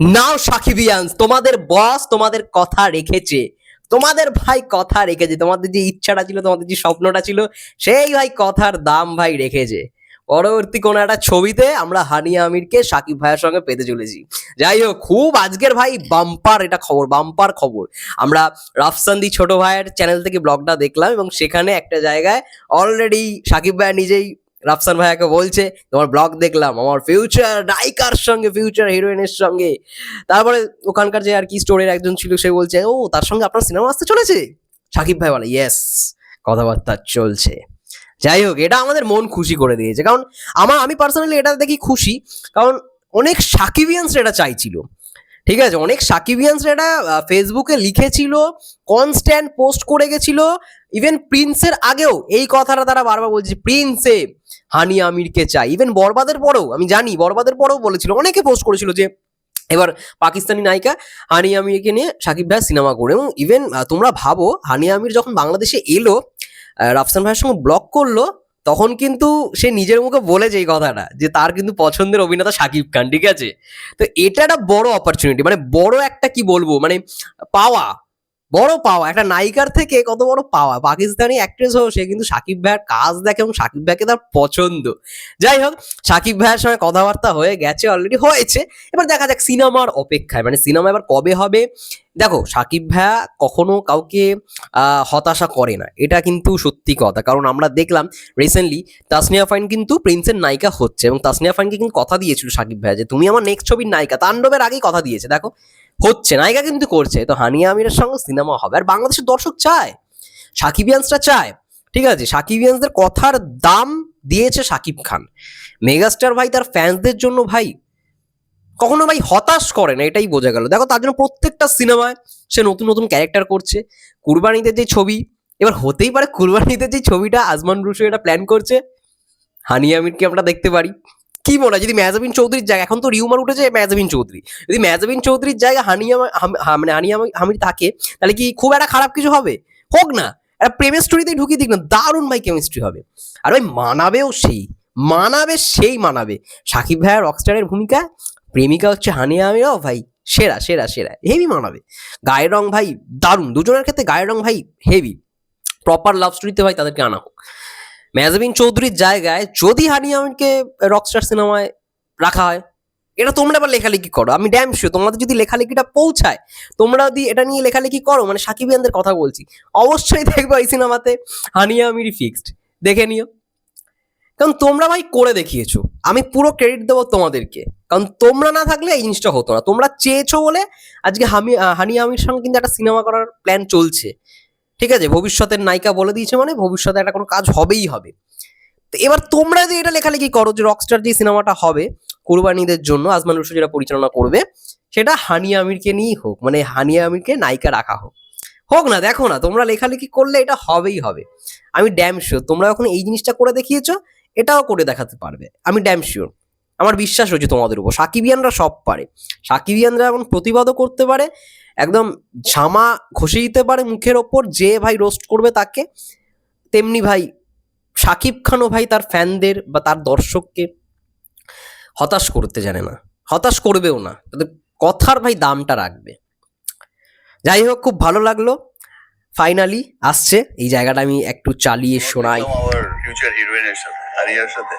নাও সাকিবিয়ান্স তোমাদের বস তোমাদের কথা রেখেছে। তোমাদের ভাই কথা রেখেছে। তোমাদের যে ইচ্ছাটা ছিল, তোমাদের যে স্বপ্নটা ছিল, সেই ভাই কথার দাম ভাই রেখেছে। পরবর্তী কোনো একটা ছবিতে আমরা হানিয়া আমিরকে সাকিব ভাইয়ের সঙ্গে পেতে চলেছি। যাই হোক, খুব আজকের ভাই বাম্পার এটা খবর, বাম্পার খবর। আমরা রাফসান্দি ছোট ভাইয়ের চ্যানেল থেকে ব্লগটা দেখলাম এবং সেখানে একটা জায়গায় অলরেডি সাকিব ভাই নিজেই রাফসান ভাইয়াকে বলছে, তোমার ব্লগ দেখলাম, আমার ফিউচার নায়িকার সঙ্গে ফিউচার হিরোইনের সঙ্গে। তারপরে ওখানকার যে আর কি স্টোরের একজন ছিল, সে বলছে, ও, তার সঙ্গে আপনার সিনেমা আসতে চলেছে? সাকিব ভাই বলে ইয়েস কথাবার্তা চলছে। যাই হোক, এটা আমাদের মন খুশি করে দিয়েছে। কারণ আমার, আমি পার্সোনালি এটা দেখি খুশি, কারণ অনেক সাকিবিয়ান্স এটা চাইছিল। ঠিক আছে, অনেক সাকিবিয়ান্স এটা ফেসবুকে লিখেছিল কনস্ট্যান্ট পোস্ট করে গেছিল। ইভেন প্রিন্সের আগেও এই কথাটা তারা বারবার বলছে প্রিন্সে হানি আমিরকে চাই। ইভেন বরবাদের পরেও, আমি জানি বরবাদের পরেও বলেছিল, অনেকে পোস্ট করেছিল যে, এবার পাকিস্তানি নায়িকা হানি আমিরকে নিয়ে সাকিব ভাই সিনেমা করে এবং ইভেন তোমরা ভাবো, হানি আমির যখন বাংলাদেশে এলো রাফসান ভাইয়ের সঙ্গে ব্লক করল, তখন কিন্তু সে নিজের মুখে বলেছে এই কথাটা, যে তার কিন্তু পছন্দের অভিনেতা সাকিব খান, ঠিক আছে? তো এটা একটা বড় অপরচুনিটি মানে বড় একটা কি বলব মানে পাওয়া বড় পাওয়া, একটা নায়িকার থেকে কত বড় পাওয়া। পাকিস্তানি অ্যাক্ট্রেস হোক সে কিন্তু সাকিব ভাইয়ের কাজ দেখে এবং সাকিব ভাইকে তার পছন্দ। যাই হোক, সাকিব ভাইয়ের সঙ্গে কথাবার্তা হয়ে গেছে অলরেডি হয়েছে। এবার দেখা যাক সিনেমার অপেক্ষায় মানে সিনেমা এবার কবে হবে? দেখো, সাকিব ভাইয়া কখনো কাউকে হতাশা করে না। এটা কিন্তু সত্যি কথা। কারণ আমরা দেখলাম রিসেন্টলি তাসনিয়া ফাইন কিন্তু প্রিন্সের নায়িকা হচ্ছে এবং তাসনিয়া ফাইনকে কিন্তু কথা দিয়েছিল সাকিব ভাইয়া যে, তুমি আমার নেক্সট ছবির নায়িকা। তাণ্ডবের আগেই কথা দিয়েছে। দেখো, হচ্ছে, নায়িকা কিন্তু করছে। তো হানিয়া আমিরের সঙ্গে সিনেমা হবে। আর বাংলাদেশের দর্শক চায়। সাকিবিয়ান্সরা চায়। ঠিক আছে, সাকিবিয়ান্সদের কথার দাম দিয়েছে সাকিব খান। মেগাস্টার ভাই তার ফ্যান্সদের জন্য ভাই কখনো ভাই হতাশ করে না, এটাই বোঝা গেল। দেখো তার জন্য প্রত্যেকটা সিনেমায় সে নতুন নতুন ক্যারেক্টার করছে। কুরবানিতে যে ছবি, এবার হতেই পারে কুরবানিতে যে ছবিটা আজমান রুশু এটা প্ল্যান করছে। হানিয়া আমিরকে আমরা দেখতে পারি। কি মনে হয় যদি মেজাবিন চৌধুরীর জায়গা, এখন তো রিউমার উঠেছে মেজাবিন চৌধুরী। যদি মেজাবিন চৌধুরীর জায়গা হানিয়া মানে হানিয়া আমির থাকে, তাহলে কি খুব একটা খারাপ কিছু হবে? হোক না, একটা প্রেমের স্টোরিতে ঢুকিয়ে দিক না, দারুণ ভাই কেমিস্ট্রি হবে। আর ভাই মানাবেও সেই, মানাবে সেই মানাবে। সাকিব ভাইয়ার রকস্টারের ভূমিকা প্রেমিকা হচ্ছে হানিয়া আমিরও, ভাই, সেরা সেরা সেরা হেভি মানাবে। গায়ের রং ভাই, দারুণ। দুজনের ক্ষেত্রে গায়ের রং ভাই হেভি প্রপার লাভ স্টোরিতে ভাই তাদেরকে আনা হোক। মেজাবিন চৌধুরীর জায়গায় যদি হানিয়া আমিরকে রকস্টার সিনেমায় রাখা হয়, এটা তোমরা আবার লেখালেখি করো। আমি ড্যাম শিওর তোমাদের যদি লেখালেখিটা পৌঁছায়, তোমরা যদি এটা নিয়ে লেখালেখি করো মানে সাকিবিয়ানদের কথা বলছি, অবশ্যই দেখবে এই সিনেমাতে হানিয়া আমিরই ফিক্সড দেখে নিও। কারণ তোমরা ভাই করে দেখিয়েছো। আমি পুরো ক্রেডিট দেবো তোমাদেরকে। কারণ তোমরা না থাকলে এই জিনিসটা হতো না। তোমরা চেয়েছো বলে আজকে হামি হানি আমির সঙ্গে কিন্তু একটা সিনেমা করার প্ল্যান চলছে। ঠিক আছে? ভবিষ্যতের নায়িকা বলে দিয়েছে মানে ভবিষ্যতে একটা কোনো কাজ হবেই হবে। তো এবার তোমরা যে এটা লেখালেখি করো যে রকস্টার যে সিনেমাটা হবে কোরবানিদের জন্য আজমান রুশু যেটা পরিচালনা করবে, সেটা হানি আমিরকে নিয়েই হোক মানে হানি আমিরকে নায়িকা রাখা হোক। হোক না, দেখো না, তোমরা লেখালেখি করলে এটা হবেই হবে। আমি ড্যাম শিওর তোমরা এখন এই জিনিসটা করে দেখিয়েছো, এটাও করে দেখাতে পারবে। আমি ড্যাম শিওর আমার বিশ্বাস রয়েছে তোমাদের উপর। সাকিবিয়ানরা সব পারে। সাকিবিয়ানরা এখন প্রতিবাদও করতে পারে, একদম ঝামা ঘষে দিতে পারে মুখের ওপর, যে ভাই রোস্ট করবে তাকে। তেমনি ভাই, সাকিব খানও ভাই তার ফ্যানদের বা তার দর্শককে হতাশ করতে জানে না। হতাশ করবেও না। তাদের কথার ভাই দামটা রাখবে। যাই হোক খুব ভালো লাগল। ফাইনালি আসছে। এই জায়গাটা আমি একটু চালিয়ে শোনাই। ফিউচার হিরোইনের সাথে আরিয়ার সাথে।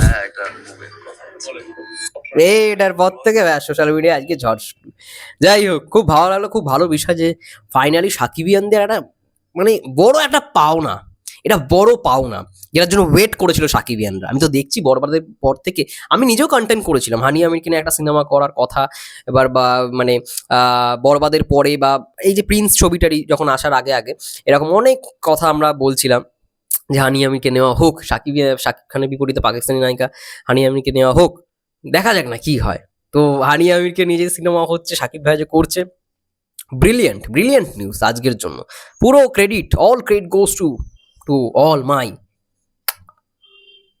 হ্যাঁ। এটার পর থেকে সোশ্যাল মিডিয়া আজকে ঝড় যাই হোক খুব ভালো লাগল খুব ভালো বিষয় যে ফাইনালি সাকিবিয়ানদের একটা মানে বড় একটা পাওনা। এটা বড় পাওনা, যেটার জন্য ওয়েট করেছিল সাকিবিয়ানরা। আমি তো দেখছি বরবাদের পর থেকে, আমি নিজেও কন্টেন্ট করেছিলাম। হানি আমির কিনে একটা সিনেমা করার কথা, এবার বা মানে বরবাদের পরে বা এই যে প্রিন্স ছবিটারই যখন আসার আগে আগে, এরকম অনেক কথা আমরা বলছিলাম যে হানি আমিরকে নেওয়া হোক, সাকিব সাকিব খানের বিপরীতে পাকিস্তানি নায়িকা হানি আমিরকে নেওয়া হোক, দেখা যাক না কি হয়। তো হানি আমিরকে নিয়ে যে সিনেমা হচ্ছে, সাকিব ভাই যে করছে ব্রিলিয়েন্ট ব্রিলিয়েন্ট নিউজ আজকের জন্য। পুরো credit all credit goes to to all my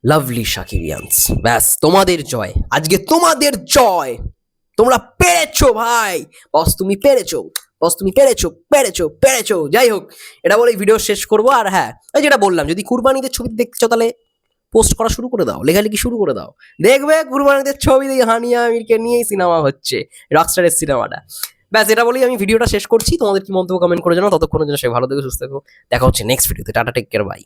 lovely সাকিবিয়ান্স ব্যাস, তোমাদের জয়। আজকে তোমাদের জয়। তোমরা পেরেছ ভাই। বস, তুমি পেরেছ। বস, তুমি পেরেছ পেরেছ পেরেছ। যাই হোক, এটা বলে ভিডিও শেষ করব। আর হ্যাঁ ওই যেটা বললাম, যদি কুরবানিদের ছবি চাও তাহলে পোস্ট করা শুরু করে দাও। লেখালেখি শুরু করে দাও। দেখবে কুরবানিদের ছবি দিয়ে হানিয়া আমিরকে নিয়েই সিনেমা হচ্ছে। রকস্টারের সিনেমাটা ব্যাস, এটা বলেই আমি ভিডিওটা শেষ করছি। তোমাদের কি মন্তব্য কমেন্ট করে জানো ততক্ষণের জন্য সে ভালো থেকে, সুস্থ থাকো। দেখা হচ্ছে নেক্সট ভিডিওতে টাটা টেক কেয়ার বাই